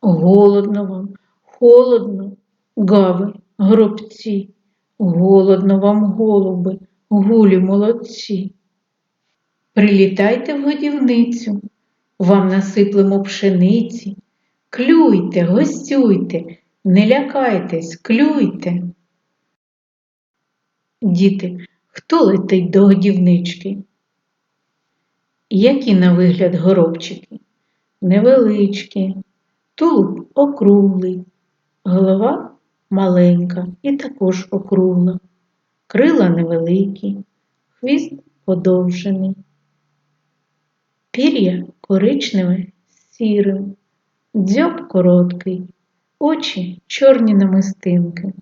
Голодно вам, холодно, гави, гробці, голодно вам, голуби, гулі молодці. Прилітайте в годівницю, вам насиплемо пшениці. Клюйте, гостюйте, не лякайтесь, клюйте. Діти, хто летить до годівнички? Які на вигляд горобчики? Невеличкі, тулуб округлий, голова маленька і також округла, крила невеликі, хвіст подовжений, пір'я коричневе сірим, дзьоб короткий, очі чорні намистинки.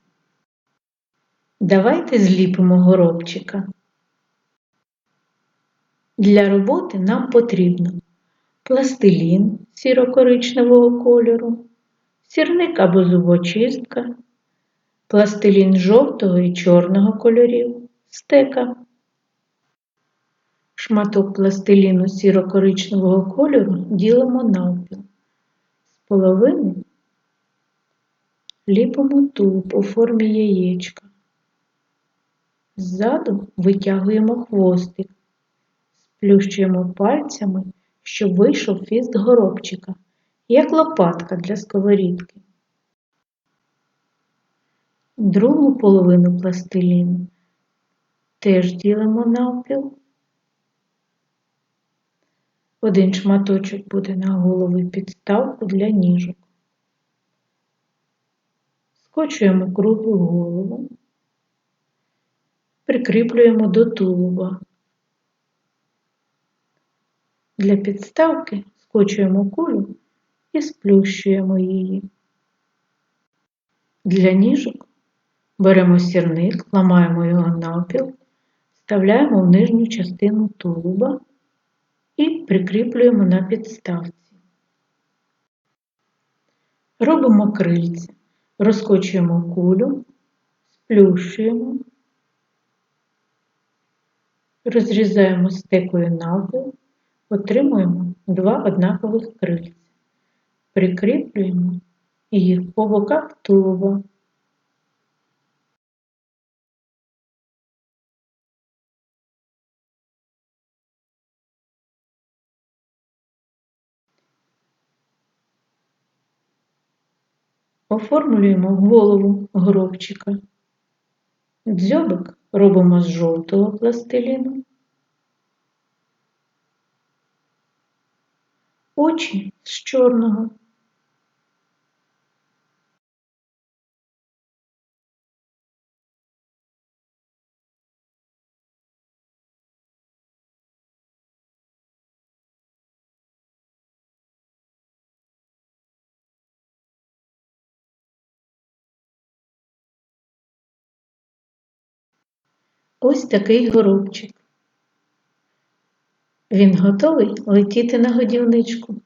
Давайте зліпимо горобчика. Для роботи нам потрібно пластилін сіро-коричневого кольору, сірник або зубочистка, пластилін жовтого і чорного кольорів, стека. Шматок пластиліну сіро-коричневого кольору ділимо навпіл. З половини ліпимо тулуб у формі яєчка. Ззаду витягуємо хвостик, сплющуємо пальцями, щоб вийшов фіст горобчика, як лопатка для сковорідки. Другу половину пластиліну теж ділимо навпіл. Один шматочок буде на голову підставку для ніжок. Скочуємо круглу голову прикріплюємо до тулуба. Для підставки скочуємо кулю і сплющуємо її. Для ніжок беремо сірник, ламаємо його навпіл, вставляємо в нижню частину тулуба і прикріплюємо на підставці. Робимо крильця, розкочуємо кулю, сплющуємо Розрізаємо стекою навпіл, отримуємо два однакових крильця. Прикріплюємо їх по боках тулуба. Оформлюємо голову горобчика. Дзьобик робимо з жовтого пластиліну. Очі з чорного. Ось такий горобчик. Він готовий летіти на годівничку.